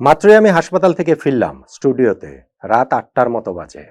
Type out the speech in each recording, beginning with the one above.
মাত্রই আমি হাসপাতাল থেকে ফিরলাম, স্টুডিওতে। রাত আটটার মতো বাজে।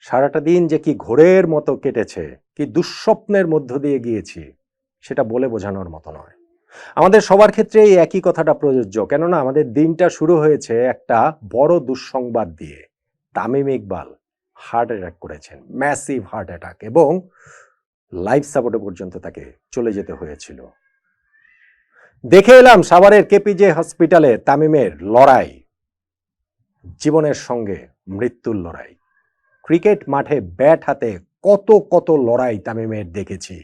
সারাটা দিন যে কি ঘোরের মতো কেটেছে, কি দুঃস্বপ্নের মধ্য দিয়ে গিয়েছি, সেটা বলে বোঝানোর মতো নয়। আমাদের সবার ক্ষেত্রে এই একই কথাটা প্রযোজ্য, কেননা আমাদের দিনটা শুরু হয়েছে একটা বড় দুঃসংবাদ দিয়ে। তামিম ইকবাল হার্ট অ্যাটাক করেছেন, ম্যাসিভ হার্ট অ্যাটাক, এবং লাইফ সাপোর্টে পর্যন্ত তাকে চলে যেতে হয়েছিল। দেখে এলাম সাভারের কেপিজে হসপিটালে তামিমের লড়াই। জীবনের সঙ্গে মৃত্যুর লড়াই। ক্রিকেট মাঠে ব্যাট হাতে কত কত লড়াই তামিমের দেখেছি।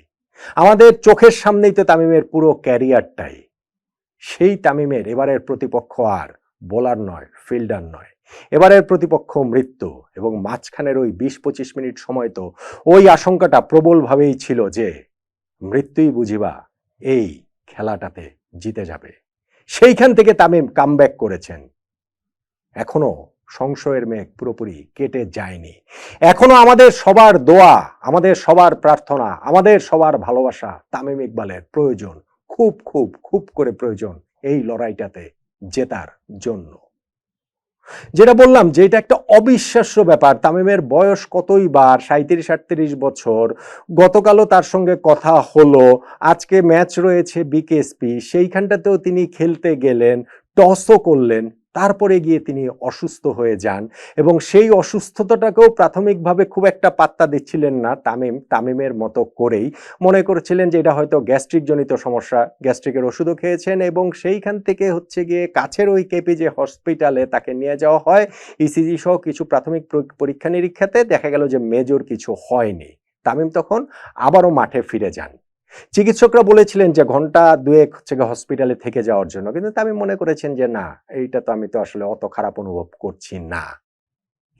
আমাদের চোখের সামনেই তো তামিমের পুরো ক্যারিয়ারটাই। সেই তামিমের এবারের প্রতিপক্ষ আর বোলার নয়, ফিল্ডার নয়। এবারের প্রতিপক্ষ মৃত্যু এবং মাঝখানের ওই বিশ পঁচিশ মিনিট সময় তো ওই আশঙ্কাটা প্রবলভাবেই ছিল যে মৃত্যুই বুঝিবা এই খেলাটাতে জিতে যাবে। সেইখান থেকে তামিম কামব্যাক করেছেন। এখনও সংশয়ের মেঘ পুরোপুরি কেটে যায়নি। এখনও আমাদের সবার দোয়া, আমাদের সবার প্রার্থনা, আমাদের সবার ভালোবাসা তামিম ইকবালের প্রয়োজন। খুব খুব খুব করে প্রয়োজন এই লড়াইটাতে জেতার জন্য। যেটা বললাম যে এটা একটা অবিশ্বাস্য ব্যাপার। তামিমের বয়স কতই বার সাঁত্রিশ আটত্রিশ বছর। গতকালও তার সঙ্গে কথা হলো। আজকে ম্যাচ রয়েছে বিকেএসপি। সেইখানটাতেও তিনি খেলতে গেলেন, টসও করলেন। তারপরে গিয়ে তিনি অসুস্থ হয়ে যান এবং সেই অসুস্থতাটাকেও প্রাথমিকভাবে খুব একটা পাত্তা দিচ্ছিলেন না তামিম, তামিমের মতো করেই। মনে করেছিলেন যে এটা হয়তো গ্যাস্ট্রিক জনিত সমস্যা, গ্যাস্ট্রিকের ওষুধও খেয়েছেন এবং সেইখান থেকে হচ্ছে গিয়ে কাছের ওই কেপিজে হসপিটালে তাকে নিয়ে যাওয়া হয় ইসিজি সহ কিছু প্রাথমিক পরীক্ষা নিরীক্ষাতে দেখা গেল যে মেজর কিছু হয়নি। তামিম তখন আবারও মাঠে ফিরে যান। চিকিৎসকরা বলেছিলেন যে ঘণ্টা দুয়েক হচ্ছে হসপিটালে থেকে যাওয়ার জন্য। কিন্তু তামিম মনে করেছেন যে না, এইটা তো আমি তো আসলে অত খারাপ অনুভব করছি না।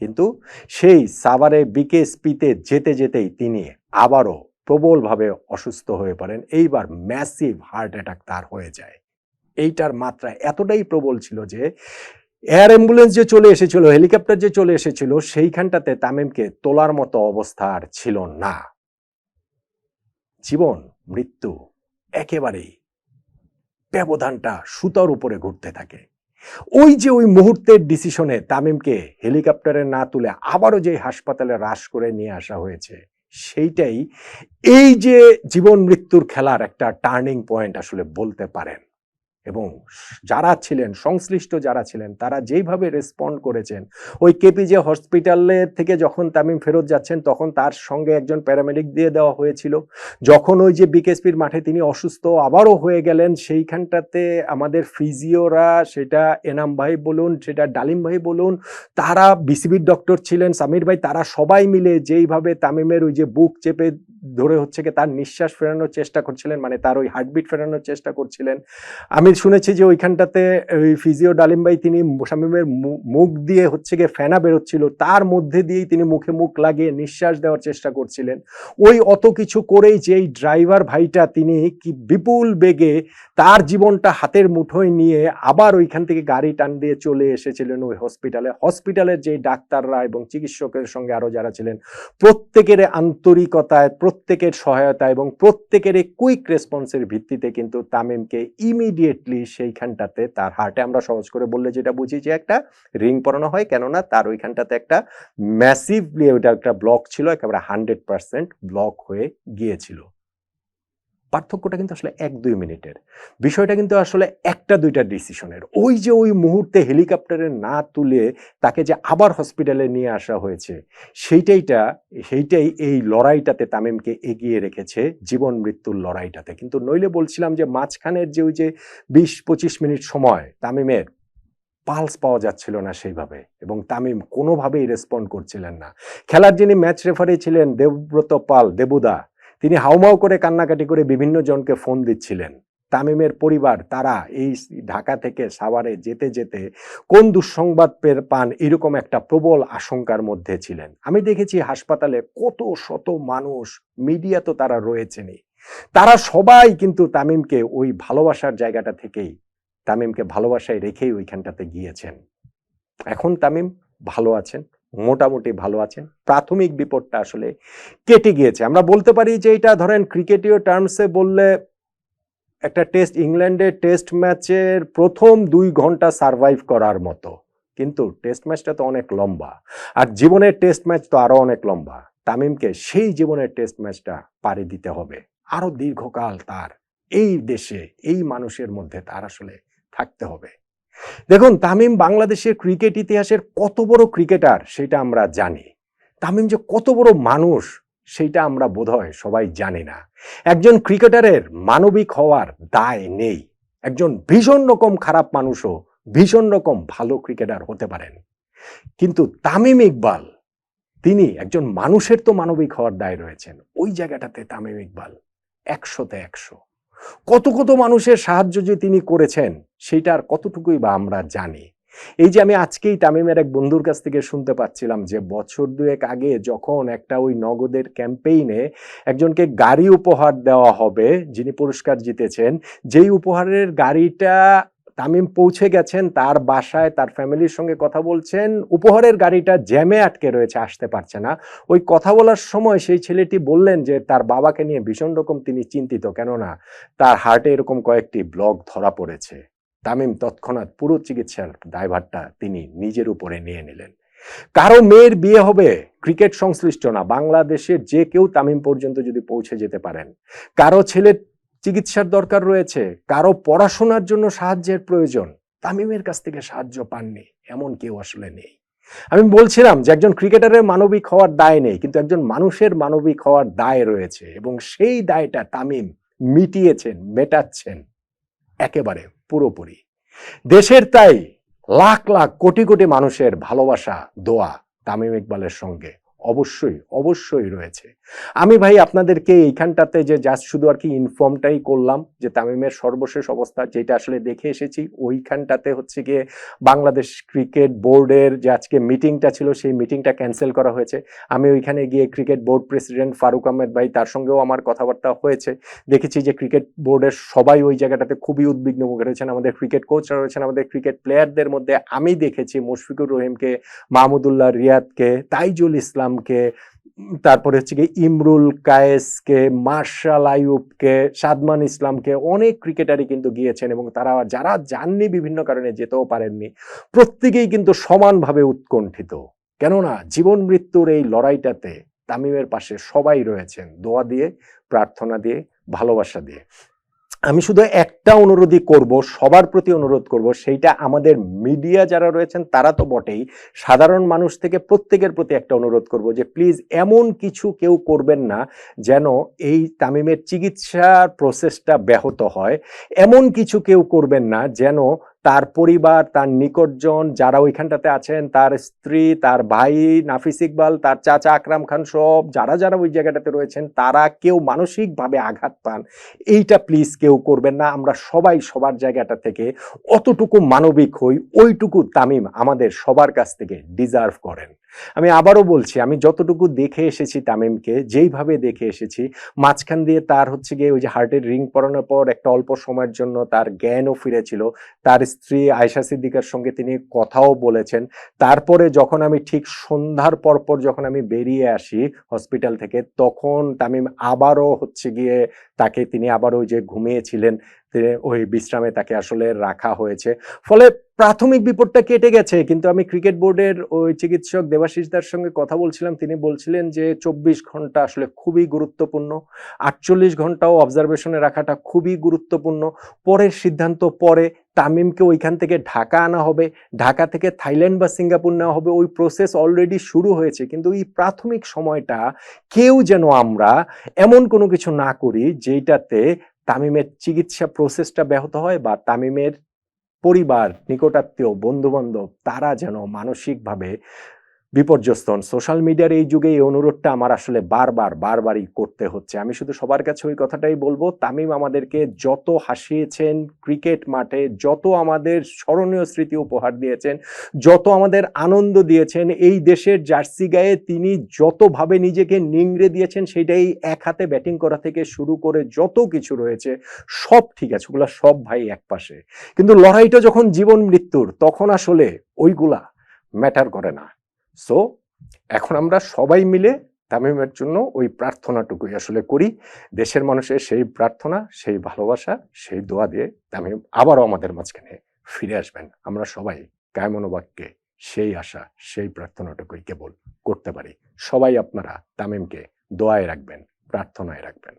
কিন্তু সেই সাভারে বিকেএসপিতে যেতে যেতেই তিনি আবারও প্রবলভাবে অসুস্থ হয়ে পড়েন। এইবার ম্যাসিভ হার্ট অ্যাটাক তার হয়ে যায়। এইটার মাত্রা এতটাই প্রবল ছিল যে এয়ার অ্যাম্বুলেন্স যে চলে এসেছিল হেলিকপ্টার যে চলে এসেছিল, সেইখানটাতে তামিমকে তোলার মতো অবস্থা আর ছিল না। জীবন মৃত্যু একেবারেই ব্যবধানটা সুতার উপরে ঘুরতে থাকে। ওই যে ওই মুহূর্তের ডিসিশনে তামিমকে হেলিকপ্টারে না তুলে আবারও যে হাসপাতালে হ্রাস করে নিয়ে আসা হয়েছে, সেইটাই এই যে জীবন মৃত্যুর খেলার একটা টার্নিং পয়েন্ট আসলে বলতে পারেন। এবং যারা ছিলেন, সংশ্লিষ্ট যারা ছিলেন, তারা যেইভাবে রেসপন্ড করেছেন, ওই কেপিজে হসপিটালে থেকে যখন তামিম ফেরত যাচ্ছেন, তখন তার সঙ্গে একজন প্যারামেডিক দিয়ে দেওয়া হয়েছিল। যখন ওই যে বিকেএসপির মাঠে তিনি অসুস্থ আবারও হয়ে গেলেন, সেইখানটাতে আমাদের ফিজিওরা, সেটা এনাম ভাই বলুন, সেটা ডালিম ভাই বলুন, তারা বিসিবির ডক্টর ছিলেন, সামির ভাই, তারা সবাই মিলে যেইভাবে তামিমের ওই যে বুক চেপে ধরে হচ্ছে কি তার নিঃশ্বাস ফেরানোর চেষ্টা করছিলেন মানে তার ওই হার্টবিট ফেরানোর চেষ্টা করছিলেন। আমি শুনেছি যে ওইখানটাতে ওই ফিজিও ডালিম ভাই তিনি শামীমের মুখ দিয়ে হচ্ছে গিয়ে ফেনা বেরোচ্ছিল। তার মধ্যে দিয়েই তিনি মুখে মুখ লাগিয়ে নিঃশ্বাস দেওয়ার চেষ্টা করছিলেন। ওই অত কিছু করেই যে এই ড্রাইভার ভাইটা তিনি কি বিপুল বেগে তার জীবনটা হাতের মুঠোয় নিয়ে আবার ওইখান থেকে গাড়ি টান দিয়ে চলে এসেছিলেন ওই হসপিটালে। হসপিটালের যে ডাক্তাররা এবং চিকিৎসকের সঙ্গে আরও যারা ছিলেন, প্রত্যেকের আন্তরিকতায়, প্রত্যেকের সহায়তা এবং প্রত্যেকের কুইক রেসপন্সের ভিত্তিতে কিন্তু তামিমকে ইমিডিয়েটলি সেইখানটাতে তার হার্টে আমরা সহজ করে বললে যেটা বুঝি যে একটা রিং পরানো হয়, কেননা তার ওইখানটাতে একটা ম্যাসিভলি ওটা একটা ব্লক ছিল, একেবারে হান্ড্রেড পার্সেন্ট ব্লক হয়ে গিয়েছিল। পার্থক্যটা কিন্তু আসলে এক দুই মিনিটের। বিষয়টা কিন্তু আসলে একটা দুইটা ডিসিশনের। ওই যে ওই মুহূর্তে হেলিকপ্টারে না তুলে তাকে যে আবার হসপিটালে নিয়ে আসা হয়েছে, সেইটাইটা, সেইটাই এই লড়াইটাতে তামিমকে এগিয়ে রেখেছে, জীবন মৃত্যুর লড়াইটাতে। কিন্তু নইলে বলছিলাম যে মাঝখানের যে ওই যে বিশ পঁচিশ মিনিট সময় তামিমের পালস পাওয়া যাচ্ছিল না সেইভাবে এবং তামিম কোনোভাবেই রেসপন্ড করছিলেন না। খেলার যিনি ম্যাচ রেফারি ছিলেন দেবব্রত পাল, দেবুদা তিনি হাউমাউ করে কান্নাকাটি করে বিভিন্ন জনকে ফোন দিচ্ছিলেন। তামিমের পরিবার, তারা এই ঢাকা থেকে সাভারে যেতে যেতে কোন দুঃসংবাদ পের পান এরকম একটা প্রবল আশঙ্কার মধ্যে ছিলেন। আমি দেখেছি হাসপাতালে কত শত মানুষ, মিডিয়া তো তারা রয়েছেনই। তারা সবাই কিন্তু তামিমকে ওই ভালোবাসার জায়গাটা থেকেই, তামিমকে ভালোবাসায় রেখেই ওইখানটাতে গিয়েছেন। এখন তামিম ভালো আছেন? মোটামুটি ভালো আছেন। প্রাথমিক বিপদটা আসলে কেটে গিয়েছে। আমরা বলতে পারি যে এটা ধরেন ক্রিকেটীয় টার্মসে বললে একটা টেস্ট ইংল্যান্ডের টেস্ট ম্যাচের প্রথম দুই ঘণ্টা সার্ভাইভ করার মতো। কিন্তু টেস্ট ম্যাচটা তো অনেক লম্বা। আর জীবনের টেস্ট ম্যাচ তো আরও অনেক লম্বা। তামিমকে সেই জীবনের টেস্ট ম্যাচটা পাড়ি দিতে হবে। আরও দীর্ঘকাল তার এই দেশে, এই মানুষের মধ্যে তার আসলে থাকতে হবে। দেখুন, তামিম বাংলাদেশের ক্রিকেট ইতিহাসের কত বড় ক্রিকেটার সেটা আমরা জানি। তামিম যে কত বড় মানুষ সেইটা আমরা বোধহয় সবাই জানি না। একজন ক্রিকেটারের মানবিক হওয়ার দায় নেই। একজন ভীষণ রকম খারাপ মানুষও ভীষণ রকম ভালো ক্রিকেটার হতে পারেন। কিন্তু তামিম ইকবাল, তিনি একজন মানুষের তো মানবিক হওয়ার দায় রয়েছেন। ওই জায়গাটাতে তামিম ইকবাল একশোতে একশো। কত কত মানুষের সাহায্য যে তিনি করেছেন সেটার কতটুকুই বা আমরা জানি। এই যে আমি আজকেই তামিমের এক বন্ধুর কাছ থেকে শুনতে পাচ্ছিলাম যে বছর দুয়েক আগে যখন একটা ওই নগদের ক্যাম্পেইনে একজনকে গাড়ি উপহার দেওয়া হবে, যিনি পুরস্কার জিতেছেন, যেই উপহারের গাড়িটা তামিম পৌঁছে গেছেন, তার বাসায় তার ফ্যামিলির সঙ্গে কথা বলছেন। উপহারের গাড়িটা জ্যামে আটকে রয়েছে, আসতে পারছে না। ওই কথা বলার সময় সেই ছেলেটি বললেন যে, তার বাবাকে নিয়ে ভীষণ রকম তিনি চিন্তিত, কেননা তার হার্টে এরকম কয়েকটি ব্লক ধরা পড়েছে। তামিম তৎক্ষণাৎ পুরো চিকিৎসার দায়ভারটা তিনি নিজের উপরে নিয়ে নিলেন। কারও মেয়ের বিয়ে হবে, ক্রিকেট সংশ্লিষ্ট না, বাংলাদেশের যে কেউ তামিম পর্যন্ত যদি পৌঁছে যেতে পারেন। কারও ছেলের চিকিৎসার দরকার রয়েছে। কারও পড়াশোনার জন্য সাহায্যের প্রয়োজন। তামিমের কাছ থেকে সাহায্য পাননি, এমন কেউ আসলে নেই। আমি বলছিলাম যে একজন ক্রিকেটারের মানবিক হওয়ার দায় নেই, কিন্তু একজন মানুষের মানবিক হওয়ার দায় রয়েছে এবং সেই দায়টা তামিম মিটিয়েছেন, মেটাচ্ছেন একেবারে পুরোপুরি। দেশের তাই লাখ লাখ, কোটি কোটি মানুষের ভালোবাসা, দোয়া তামিম ইকবালের সঙ্গে। অবশ্যই অবশ্যই রয়েছে। আমি ভাই আপনাদেরকে এইখানটাতে যে জাস্ট শুধু আর কি ইনফর্মটাই করলাম যে তামিমের সর্বশেষ অবস্থা যেটা আসলে দেখে এসেছি, ওইখানটাতে হচ্ছে গিয়ে বাংলাদেশ ক্রিকেট বোর্ডের যে আজকে মিটিংটা ছিল, সেই মিটিংটা ক্যান্সেল করা হয়েছে। আমি ওইখানে গিয়ে cricket board president Faruk Ahmed ভাই তার সঙ্গেও আমার কথাবার্তা হয়েছে। দেখেছি যে ক্রিকেট বোর্ডের সবাই ওই জায়গাটাতে খুবই উদ্বিগ্ন মুখে রয়েছেন। আমাদের ক্রিকেট কোচরা রয়েছেন, আমাদের ক্রিকেট প্লেয়ারদের মধ্যে আমি দেখেছি মুশফিকুর রহিমকে, মাহমুদুল্লাহ রিয়াদকে, তাইজুল ইসলামকে উম, তারপরে হচ্ছে কি ইমরুল কায়েসকে মার্শাল আইয়ুবকে সাদমান ইসলামকে অনেক ক্রিকেটারই কিন্তু গিয়েছেন এবং তারা যারা যাননি বিভিন্ন কারণে যেতেও পারেননি প্রত্যেকেই কিন্তু সমানভাবে উৎকণ্ঠিত। কেননা জীবন মৃত্যুর এই লড়াইটাতে তামিমের পাশে সবাই রয়েছেন। দোয়া দিয়ে প্রার্থনা দিয়ে ভালোবাসা দিয়ে। আমি শুধু একটা অনুরোধই করব, সবার প্রতি অনুরোধ করব, সেইটা আমাদের মিডিয়া যারা রয়েছেন তারা তো বটেই, সাধারণ মানুষ থেকে প্রত্যেকের প্রতি একটা অনুরোধ করব যে প্লিজ এমন কিছু কেউ করবেন না যেন এই তামিমের চিকিৎসার প্রসেসটা ব্যাহত হয়। এমন কিছু কেউ করবেন না যেন তার পরিবার, তার নিকটজন যারা ওইখানটাতে আছেন, তার স্ত্রী, তার ভাই নাফিস ইকবাল, তার চাচা আকরাম খান সব, যারা যারা ওই জায়গাটাতে রয়েছেন, তারা কেউ মানসিকভাবে আঘাত পান। এইটা প্লিজ কেউ করবেন না। আমরা সবাই সবার জায়গাটা থেকে অতটুকু মানবিক হই, ওইটুকু তামিম আমাদের সবার কাছ থেকে ডিজার্ভ করেন। আমি আবারও বলছি, আমি যতটুকু দেখে এসেছি তামিমকে, যেইভাবে দেখে এসেছি, মাঝখান দিয়ে তার হচ্ছে গিয়ে ওই যে হার্টের রিং পরানোর পর একটা অল্প সময়ের জন্য তার জ্ঞানও ফিরেছিল। তার স্ত্রী আয়শা সিদ্দিকার সঙ্গে তিনি কথাও বলেছেন। তারপরে যখন আমি ঠিক সন্ধ্যার পরপর যখন আমি বেরিয়ে আসি হসপিটাল থেকে, তখন তামিম আবারও হচ্ছে গিয়ে তাকে তিনি আবার ওই যে ঘুমিয়েছিলেন। ওই বিশ্রামে তাকে আসলে রাখা হয়েছে। ফলে প্রাথমিক বিপদটা কেটে গেছে, কিন্তু আমি ক্রিকেট বোর্ডের ওই চিকিৎসক দেবাশিস দার সঙ্গে কথা বলছিলাম। তিনি বলছিলেন যে চব্বিশ ঘণ্টা আসলে খুবই গুরুত্বপূর্ণ, আটচল্লিশ ঘন্টাও অবজারভেশনে রাখাটা খুবই গুরুত্বপূর্ণ। পরের সিদ্ধান্ত পরে তামিমকে ওইখান থেকে ঢাকা আনা হবে। ঢাকা থেকে থাইল্যান্ড বা সিঙ্গাপুর নেওয়া হবে। ওই প্রসেস অলরেডি শুরু হয়েছে। কিন্তু এই প্রাথমিক সময়টা কেউ যেন আমরা এমন কোনো কিছু না করি যেটাতে তামিমের চিকিৎসা প্রসেসটা ব্যাহত হয় বা তামিমের পরিবার নিকটাত্মীয় বন্ধুবান্ধব তারা যেন মানসিকভাবে বিপর্যস্ত হন। সোশ্যাল মিডিয়ার এই যুগে এই অনুরোধটা আমার আসলে বারবার, বারবারই করতে হচ্ছে। আমি শুধু সবার কাছে ওই কথাটাই বলব, তামিম আমাদেরকে যত হাসিয়েছেন ক্রিকেট মাঠে, যত আমাদের স্মরণীয় স্মৃতি উপহার দিয়েছেন, যত আমাদের আনন্দ দিয়েছেন, এই দেশের জার্সি গায়ে তিনি যতভাবে নিজেকে নিংড়ে দিয়েছেন, সেটাই এক হাতে ব্যাটিং করা থেকে শুরু করে যত কিছু রয়েছে, সব ঠিক আছে, ওগুলা সব ভাই এক পাশে। কিন্তু লড়াইটা যখন জীবন মৃত্যুর, তখন আসলে ওইগুলা ম্যাটার করে না। সো এখন আমরা সবাই মিলে তামিমের জন্য ওই প্রার্থনাটুকুই আসলে করি। দেশের মানুষের সেই প্রার্থনা, সেই ভালোবাসা, সেই দোয়া দিয়ে তামিম আবারও আমাদের মাঝখানে ফিরে আসবেন। আমরা সবাই কায়মনোবাক্যে সেই আশা, সেই প্রার্থনাটুকুই কেবল করতে পারি। সবাই আপনারা তামিমকে দোয়ায় রাখবেন, প্রার্থনায় রাখবেন।